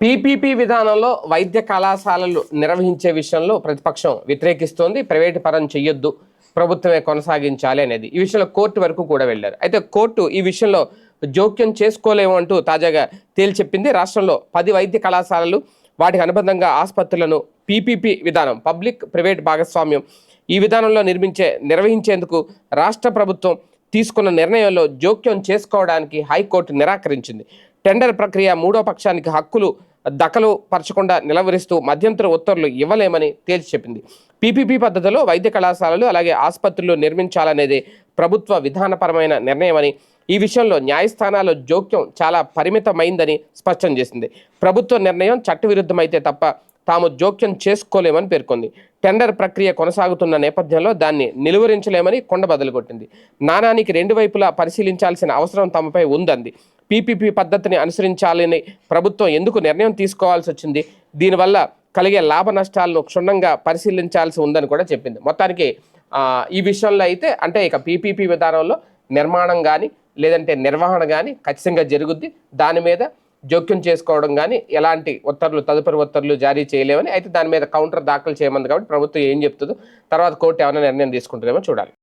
PPP విధానంలో వైద్య కళాశాలలు నిర్వహించే విషయంలో ప్రతిపక్షం వ్యతిరేకిస్తోంది. ప్రైవేటు పరం చెయ్యొద్దు. ప్రభుత్వమే కొనసాగించాలి అనేది. ఈ విషయంలో కోర్టు వరకు కూడా వెళ్ళారు. అయితే కోర్టు ఈ విషయంలో జోక్యం చేసుకోలేము అంటూ తాజాగా తేల్చెప్పింది రాష్ట్రంలో పది వైద్య కళాశాలలు వాటికి అనుబంధంగా ఆసుపత్రులను పీపీపీ విధానం పబ్లిక్ ప్రైవేట్ భాగస్వామ్యం ఈ విధానంలో నిర్మించే నిర్వహించేందుకు రాష్ట్ర ప్రభుత్వం తీసుకున్న నిర్ణయంలో జోక్యం చేసుకోవడానికి హైకోర్టు నిరాకరించింది. టెండర్ ప్రక్రియ మూడో పక్షానికి హక్కులు దఖలు పరచకుండా నిలవరిస్తూ మధ్యంతర ఉత్తర్వులు ఇవ్వలేమని తేల్చి చెప్పింది. పీపీపీ పద్ధతిలో వైద్య కళాశాలలు అలాగే ఆసుపత్రులు నిర్మించాలనేది ప్రభుత్వ విధానపరమైన నిర్ణయమని ఈ విషయంలో న్యాయస్థానాల జోక్యం చాలా పరిమితమైందని స్పష్టం చేసింది. ప్రభుత్వ నిర్ణయం చట్టవిరుద్ధమైతే తప్ప తాము జోక్యం చేసుకోలేమని పేర్కొంది. టెండర్ ప్రక్రియ కొనసాగుతున్న నేపథ్యంలో దాన్ని నిలువరించలేమని కొండ బదులుకొట్టింది. నాణానికి రెండు వైపులా పరిశీలించాల్సిన అవసరం తమపై ఉందంది. పీపీపీ పద్ధతిని అనుసరించాలని ప్రభుత్వం ఎందుకు నిర్ణయం తీసుకోవాల్సి వచ్చింది? దీనివల్ల కలిగే లాభ నష్టాలను క్షుణ్ణంగా పరిశీలించాల్సి ఉందని కూడా చెప్పింది. మొత్తానికి ఈ విషయంలో అయితే అంటే ఇక పీపీపీ విధానంలో నిర్మాణం కానీ లేదంటే నిర్వహణ కానీ ఖచ్చితంగా జరుగుద్ది. దాని మీద జోక్యం చేసుకోవడం కానీ ఎలాంటి ఉత్తర్వులు తదుపరి ఉత్తర్వులు జారీ చేయలేమని అయితే దాని మీద కౌంటర్ దాఖలు చేయమంది కాబట్టి ప్రభుత్వం ఏం చెప్తుందో తర్వాత కోర్టు ఏమైనా నిర్ణయం తీసుకుంటుందేమో చూడాలి.